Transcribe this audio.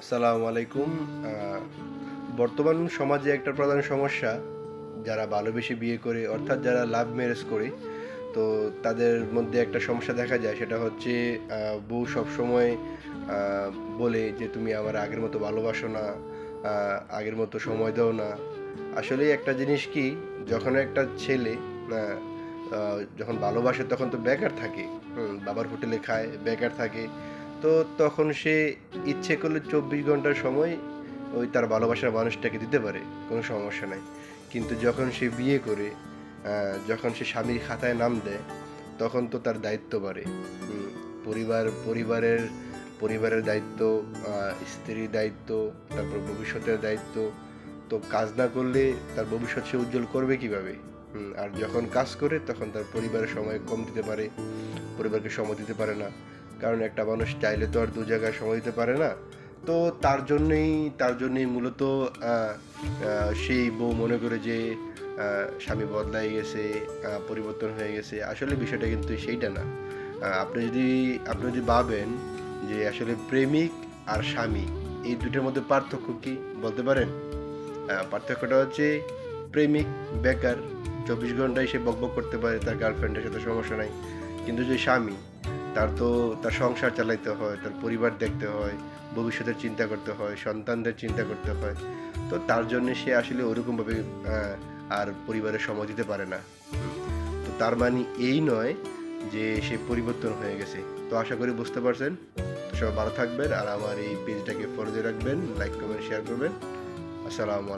আসসালামু আলাইকুম। বর্তমান সমাজে একটা প্রধান সমস্যা, যারা ভালোবেসে বিয়ে করে, অর্থাৎ যারা লাভ ম্যারেজ করে, তো তাদের মধ্যে একটা সমস্যা দেখা যায়, সেটা হচ্ছে বউ সবসময় বলে যে, তুমি আমার আগের মতো ভালোবাসো না আগের মতো সময় দাও না। আসলে একটা জিনিস কি, যখন একটা ছেলে যখন ভালোবাসে, তখন তো বেকার থাকে। বাবার হোটেলে খায়, বেকার থাকে। তো তখন সে ইচ্ছে করলে চব্বিশ ঘণ্টার সময় ওই তার ভালোবাসার মানুষটাকে দিতে পারে, কোনো সমস্যা নাই। কিন্তু যখন সে বিয়ে করে যখন সে স্বামীর খাতায় নাম দেয়, তখন তো তার দায়িত্ব বাড়ে। পরিবার, পরিবারের পরিবারের দায়িত্ব স্ত্রীর দায়িত্ব, তারপর ভবিষ্যতের দায়িত্ব। তো কাজ না করলে তার ভবিষ্যৎ সে উজ্জ্বল করবে কীভাবে? আর যখন কাজ করে, তখন তার পরিবারের সময় কম দিতে পারে, পরিবারকে সময় দিতে পারে না। কারণ একটা মানুষ চাইলে তো আর দু জায়গায় সময় দিতে পারে না। তো তার জন্যেই তার জন্যেই মূলত সেই বউ মনে করে যে স্বামী বদলাই গেছে পরিবর্তন হয়ে গেছে। আসলে বিষয়টা কিন্তু সেইটা না। আপনি যদি আপনি যদি ভাবেন যে আসলে প্রেমিক আর স্বামী, এই দুটোর মধ্যে পার্থক্য কি বলতে পারেন? পার্থক্যটা হচ্ছে প্রেমিক, বেকার, চব্বিশ ঘন্টায় সে বকবক করতে পারে, তার গার্লফ্রেন্ডের সাথে সমস্যা নাই। কিন্তু যে স্বামী তার তো, তার সংসার চালাইতে হয়, তার পরিবার দেখতে হয়, ভবিষ্যতের চিন্তা করতে হয়, সন্তানদের চিন্তা করতে হয়। তো তার জন্য সে আসলে ওরকমভাবে আর পরিবারের সময় দিতে পারে না। তো তার মানে এই নয় যে সে পরিবর্তন হয়ে গেছে। তো আশা করি বুঝতে পারছেন। তো সবাই ভালো থাকবেন আর আমার এই পেজটাকে ফলো দিয়ে রাখবেন লাইক কমেন্ট শেয়ার করবেন। আসসালামু